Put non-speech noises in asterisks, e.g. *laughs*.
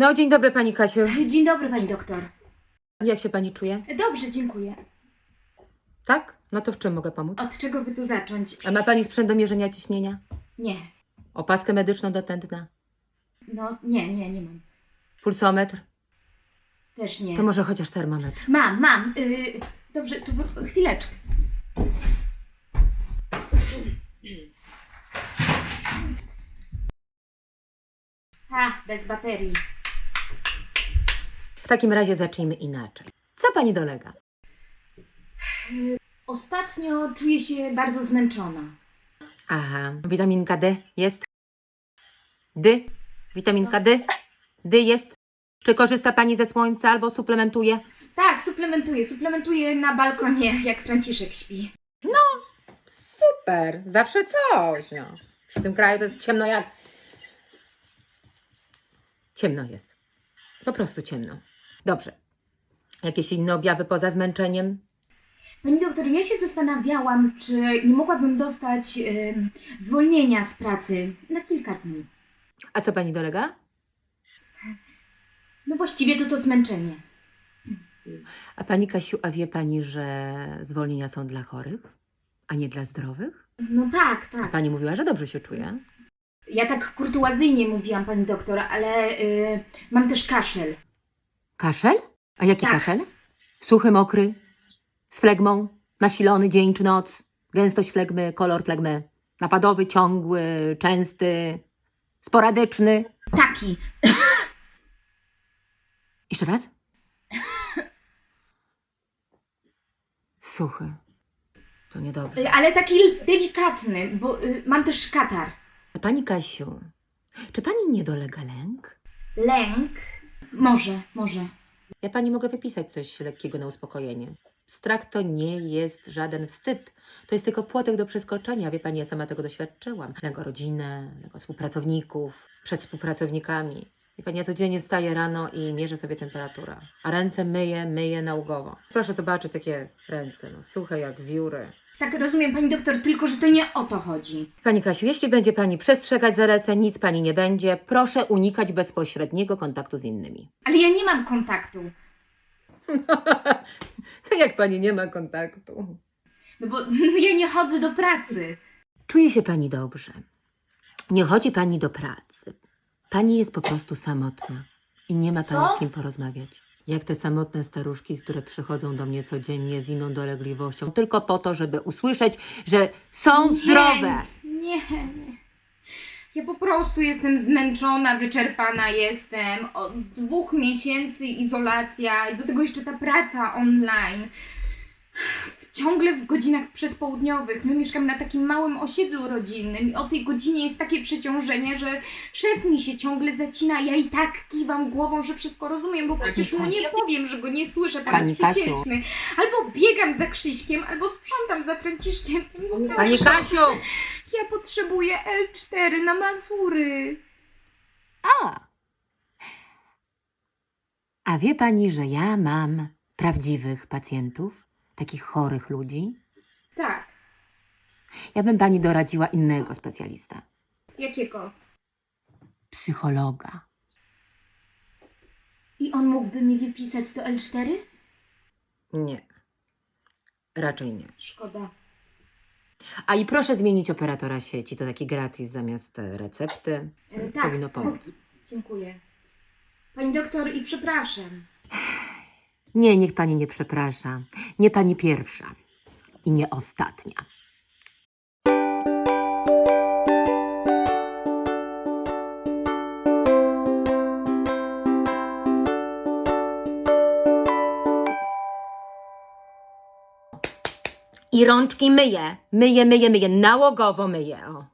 No, dzień dobry pani Kasiu. Dzień dobry, pani doktor. Jak się pani czuje? Dobrze, dziękuję. Tak? No to w czym mogę pomóc? Od czego by tu zacząć? A ma pani sprzęt do mierzenia ciśnienia? Nie. Opaskę medyczną do tętna? No, nie, nie, nie mam. Pulsometr? Też nie. To może chociaż termometr. Mam, mam. Y, dobrze, to b- chwileczkę. A, bez baterii. W takim razie zacznijmy inaczej. Co pani dolega? Ostatnio czuję się bardzo zmęczona. Aha, witaminka D jest? D? Witaminka D? D jest? Czy korzysta pani ze słońca albo suplementuje? S- Tak, suplementuję. Suplementuję na balkonie, jak Franciszek śpi. Super, zawsze coś, no. Przy tym kraju to jest ciemno jak... Ciemno jest. Po prostu ciemno. Dobrze. Jakieś inne objawy poza zmęczeniem? Pani doktor, ja się zastanawiałam, czy nie mogłabym dostać ym, zwolnienia z pracy na kilka dni. A co pani dolega? No właściwie to to zmęczenie. A pani Kasiu, a wie pani, że zwolnienia są dla chorych, a nie dla zdrowych? No tak, A tak. pani mówiła, że dobrze się czuje. Ja tak kurtuazyjnie mówiłam, pani doktor, ale y, mam też kaszel. Kaszel? A jaki Tak. kaszel? Suchy, mokry? Z flegmą? Nasilony dzień czy noc? Gęstość flegmy, kolor flegmy? Napadowy, ciągły, częsty, sporadyczny? Taki. *coughs* Jeszcze raz? *coughs* Suchy. To niedobrze. Y, Ale taki delikatny, bo y, mam też katar. Pani Kasiu, czy pani nie dolega lęk? Lęk. Może, może. Ja pani mogę wypisać coś lekkiego na uspokojenie. Strach to nie jest żaden wstyd. To jest tylko płotek do przeskoczenia. Wie pani, ja sama tego doświadczyłam. Lęk o rodzinę, lęk o współpracowników, przed współpracownikami. Wie pani, ja codziennie wstaję rano i mierzę sobie temperaturę. A ręce myję, myję nałogowo. Proszę zobaczyć, jakie ręce, no, suche jak wióry. Tak rozumiem, pani doktor, tylko że to nie o to chodzi. Pani Kasiu, jeśli będzie pani przestrzegać zaleceń, nic pani nie będzie. Proszę unikać bezpośredniego kontaktu z innymi. Ale ja nie mam kontaktu. *laughs* to jak pani nie ma kontaktu? No bo *laughs* ja nie chodzę do pracy. Czuje się pani dobrze. Nie chodzi pani do pracy. Pani jest po prostu samotna i nie ma pani z kim porozmawiać. Jak te samotne staruszki, które przychodzą do mnie codziennie z inną dolegliwością, tylko po to, żeby usłyszeć, że są zdrowe. Nie, nie, nie. Ja po prostu jestem zmęczona, wyczerpana jestem. Od dwóch miesięcy izolacja i do tego jeszcze ta praca online. Ciągle w godzinach przedpołudniowych. My mieszkamy na takim małym osiedlu rodzinnym i o tej godzinie jest takie przeciążenie, że szef mi się ciągle zacina. Ja i tak kiwam głową, że wszystko rozumiem, bo przecież mu nie powiem, że go nie słyszę, pan Pani jest Kasiu. tysięczny. Albo biegam za Krzyśkiem, albo sprzątam za Franciszkiem. Pani proszę. Kasiu! Ja potrzebuję L4 na Mazury. A! A wie pani, że ja mam prawdziwych pacjentów, takich chorych ludzi? Tak. Ja bym pani doradziła innego specjalista, Jakiego? psychologa. I on mógłby mi wypisać to L4? Nie. Raczej nie. Szkoda. A i proszę zmienić operatora sieci, to taki gratis zamiast e, recepty. E, tak. Powinno pomóc. Dziękuję. Pani doktor i przepraszam. Nie, niech pani nie przeprasza. Nie pani pierwsza. I nie ostatnia. I rączki myję. Myję, myję, myję. Nałogowo myję. O.